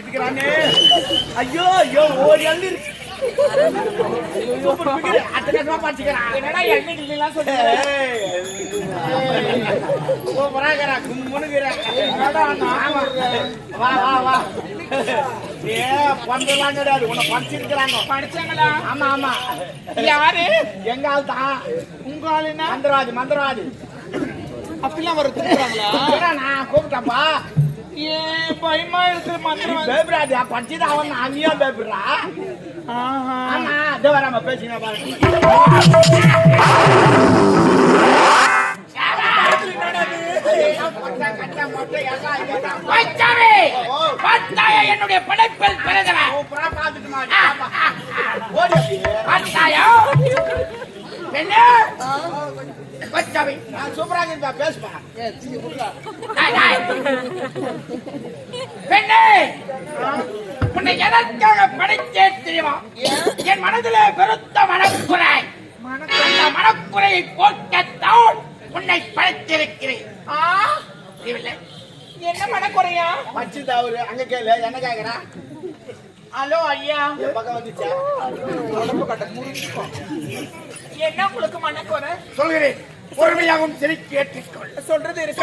இருக்கிறானே ஐயோ ஐயோ ஓடி அள்ளி. அட்டகாசமா படிச்சுக்கிறான். என்னடா எண்ணெய். வா, வா, வா. ஏ, பொண்ணெல்லாம் கிடையாது, உன்னை படிச்சிருக்கிறாங்க. படிச்சாங்களா? ஆமா, ஆமா. யாரு? எங்க ஆள் தான். உங்க ஆளுனா மந்திரவாதி மந்திரவாதி. அப்படிலாம் வர ஏன்னா நான் கூப்பிட்டப்பா வந்து- பேபிராஜா படிச்சுட்டு அவன் அங்கேயும் பேபிடுறா ஆஹா. ஆமா இதோ வராம பேசினா பாருங்க பச்சாவே! பத்தாய என்னுடைய படைப்பில் பிறந்தவன்? சூப்பரா பச்சாவே நான் சூப்பரா இருக்கா பேசுப்பா. டேய், டேய். பெண்ணே உன்னை எதற்காக படைத்தேன் தெரியுமா? என் மனதிலே பெருத்த மனக்குறை. அந்த மனக்குறையை போக்கத்தான் உன்னை படைத்திருக்கிறேன்? என்ன மனக்குறையா? வச்சுதா அவரு அங்க கேளு என்ன கேக்குறா? ஹலோ ஐயா. பக்கம் வந்துச்சா? என்ன உங்களுக்கு மனக்குறை? சொல்கிறேன். பொறுமையாகவும் சிரிக்கு ஏற்றிக்கொள் சொல்றது இருக்கு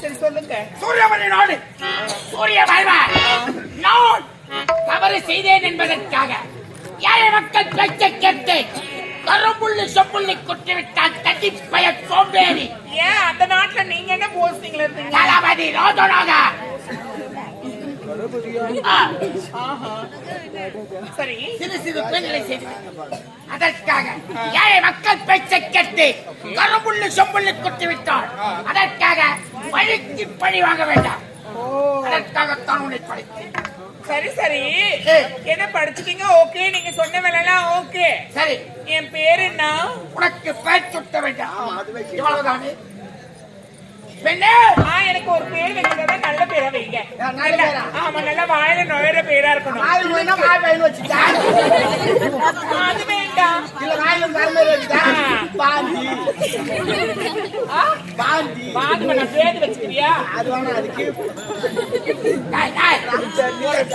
சரி சொல்லுங்க. சூரியமணி நாடு. சூரிய வாழ்வார் நான் தவறு செய்தேன் என்பதற்காக ஏழை மக்கள் பேச்சை கேட்டு கரும்புள்ளி சொப்புள்ளி குட்டிவிட்டான் தட்டி பய சோம்பேறி. ஏன் அந்த நாட்டுல நீங்க என்ன போஸ்டிங்ல இருந்தீங்க? தளபதி. சரி சிறு சிறு பெண்களை செய்து அதற்காக ஏழை மக்கள் பேச்சை கேட்டு கரும்புள்ளி சொம்புள்ளி குட்டிவிட்டான் அதற்காக பழிக்கு பழி வாங்க வேண்டாம். அதற்காகத்தான் உன்னை படித்தேன் சரி சரி. என்ன படிச்சிட்டீங்க ஓகே. நீங்க சொன்ன வேலைலாம் ஓகே. சரி. என் பேர் என்ன? உனக்கு பேர் சுட்ட வேண்டாம். இவ்வளவுதானே? பெண்ணே! எனக்கு ஒரு பேர் வைக்கிறத நல்ல பேரா வைங்க. நல்ல? ஆமா வாயில நுழையிற பேரா இருக்கணும். அது வேண்டாம் பாந்தி? பாந்தி நான் பேர் வச்சுக்கிறியா? அது வேணா அதுக்கு.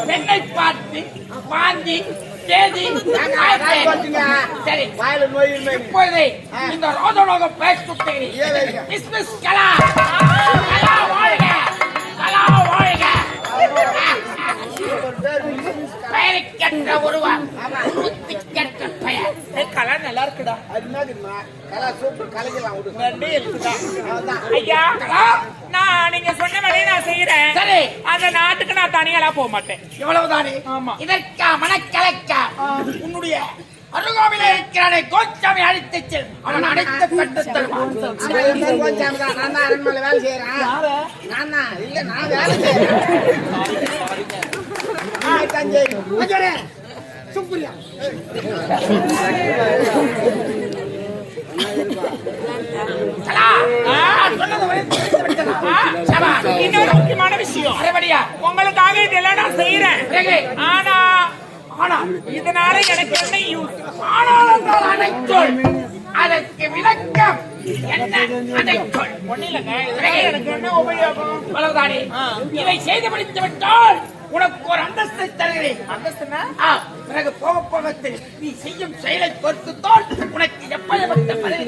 பெண்ணை பார்த்து பாந்தி தேதி. சரி. வாயில நோய் இல்லை. இப்பொழுது இந்த ஏன் வைங்க? கிறிஸ்துமஸ் கலா. கலா வாழ்க. கலா ஒரு பெயருக்கற்ற ஒருவர் புத்தி கற்ற பெயர். கலர் நல்லா இருக்குடா. அருமையா இருக்குமா கலா சூப்பர் கலைக்கலாம் ஐயா நான் நீங்க சொன்ன வேலையை நான் செய்யறேன் சரி. அந்த நாட்டுக்கு நான் தனியாலாம் போக மாட்டேன். இவ்வளவுதானே ஆமா. இதற்கா மனக்கலக்கா? உன்னுடைய அருகாமையில இருக்கிறானே கோச்சாமி அழைத்து செல். அவன் அவன் இருந்தா கோச்சாமி தான். நான் தான் அரண்மனையில வேலை செய்யறேன் நான் தான். இல்ல நான் வேலை செய்யறேன் ஆ, தஞ்சை. சுப்ரியா சொன்னது இன்னொரு முக்கியமான விஷயம். உங்களுக்காக இதெல்லாம் நான் செய்யறேன் ஆனா ஆனா இதனால எனக்கு என்ன யூஸ் ஆனால் என்றால் அனைத்தொள் அதற்கு விளக்கம் என்ன? எனக்கு என்ன உபயோகம்? இதை செய்து முடித்து விட்டால் உனக்கு ஒரு அந்தஸ்தை தருகிறேன். அந்தஸ்துனா பிறகு போக போக. நீ செய்யும் செயலை பொறுத்துத்தான் உனக்கு எப்படிப்பட்ட பதவி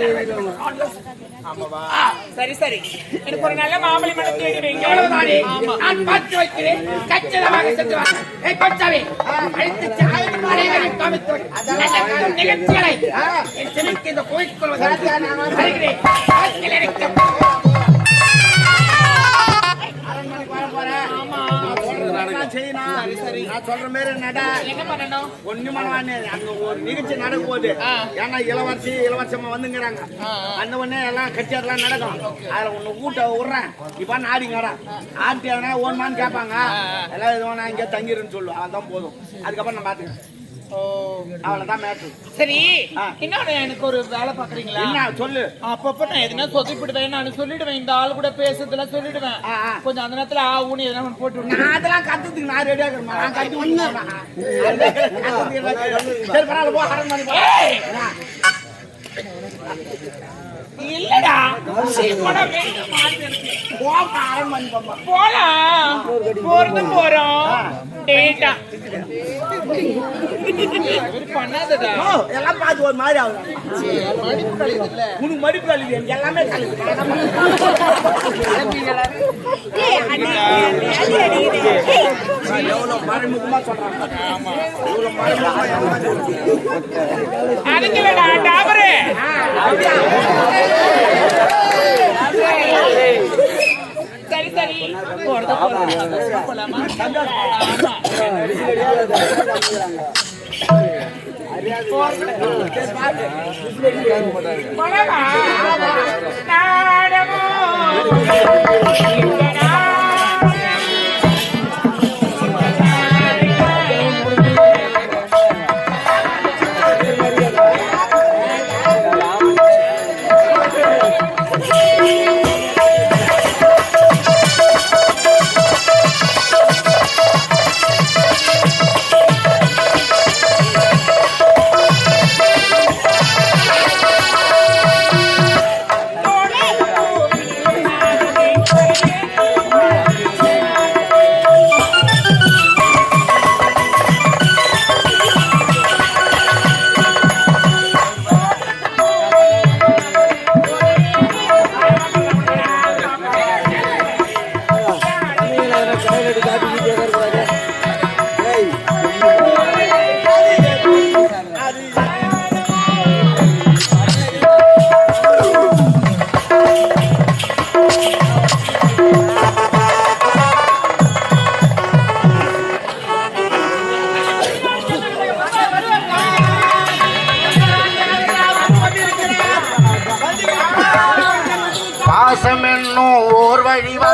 சரி சரி. எனக்கு ஒரு நல்ல மாமலை வைங்க. எவ்வளவுதானே? ஆமா. நான் பார்த்து வைக்கிறேன். கச்சிதமாக சென்று வா. ஏய், கொச்சாவி, அழைத்து சென்று அனைவரையும் காமித்து வை. நடக்கும் நிகழ்ச்சிகளை என் செவிக்கு இந்த கோயிலுக்குள் வந்து வருகிறேன். அரண்மனைக்கு வர போறேன் நான் செய்யணும். நான் சொல்ற மாதிரி நட. என்ன பண்ணணும் ஒண்ணு மனவானே அங்க ஒரு நிகழ்ச்சி நடக்க போகுது ஏன்னா இளவரசி இளவரசம்மா வந்துங்கிறாங்க. அந்த உடனே எல்லாம் கச்சேரிலாம் நடக்கும். அதுல ஒண்ணு கூட்ட விடுறேன். இப்ப ஆடிங்கடா ஆட்டியானா ஓன்மான்னு கேட்பாங்க. எல்லாம் இது வேணா இங்கே தங்கிருன்னு சொல்லுவோம் அதான் போதும். அதுக்கப்புறம் நான் பாத்துக்கிறேன். அவ்வளவுதான் மேட்ரு சரி. இன்னொன்னு எனக்கு ஒரு வேலை பாக்குறீங்களா? என்ன சொல்லு. அப்பப்ப நான் எதுனா சொதிப்பிடுவேன் நான் சொல்லிடுவேன். இந்த ஆள் கூட பேசுறதுல சொல்லிடுவேன். கொஞ்சம் அந்த நேரத்துல ஆ ஊனி எதனா போட்டு. நான் அதெல்லாம் கத்துறதுக்கு நான் ரெடியா இருக்கிறேன் நான் கத்து சரி பரவாயில்ல போ அரண்மனை போ. இல்லடா. போலாம் போறது போறோம். டேட்டா. பண்ணாதடா. எல்லாம் பார்த்து ஒரு மாதிரி ஆகும் மடிப்பு கழுது நாடமோ arriba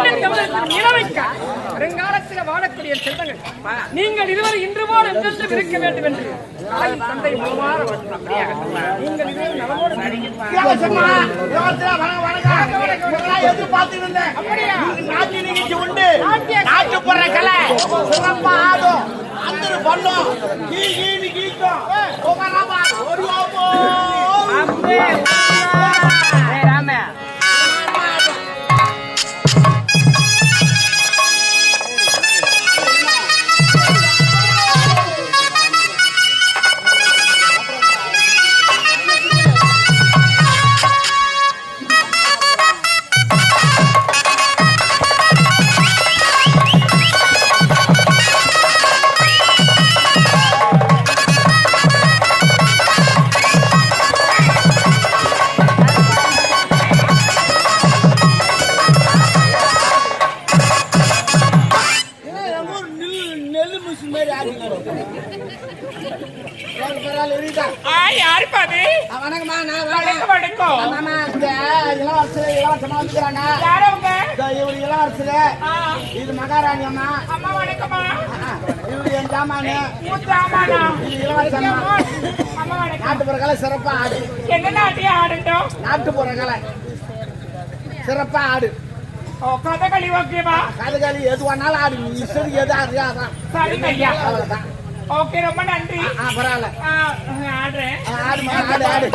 மன்னன் எவ்வளவு நிலைமைக்க வருங்காலத்தில் வாழக்கூடிய செல்வங்கள் நீங்கள் இருவரை இன்று போல என்றென்றும் இருக்க வேண்டும் என்று நீங்கள் இதுவரை பண்ணும் கீ கீழ் மாதிரி வணக்கம்மா நான் வணக்கம் வணக்கம். ஆமாம்மா இந்த இளவரசர் இளவரசமா இதோ இவரு இளவரசர். ஆ, இது மகாராணி அம்மா. அம்மா வணக்கம்மா. இவரு என் ஜாமானு. மூத்த அம்மாண்ணா இது இளவரச அம்மா? வணக்கம். நாட்டுப்புற கலை சிறப்பா ஆடு. என்ன நாட்டியம் ஆடட்டும்? நாட்டுப்புற கலை. சிறப்பா ஆடு. கதகளி ஓகேவா கதகளி எது வேணாலும் ஆடு நீ சரி எது ஆடுறியா அதான் ஐயா ஓகே ரொம்ப நன்றி ஆ பரவாயில்ல ஆடுறேன் ஆடு ஆடு ஆடு ஆடு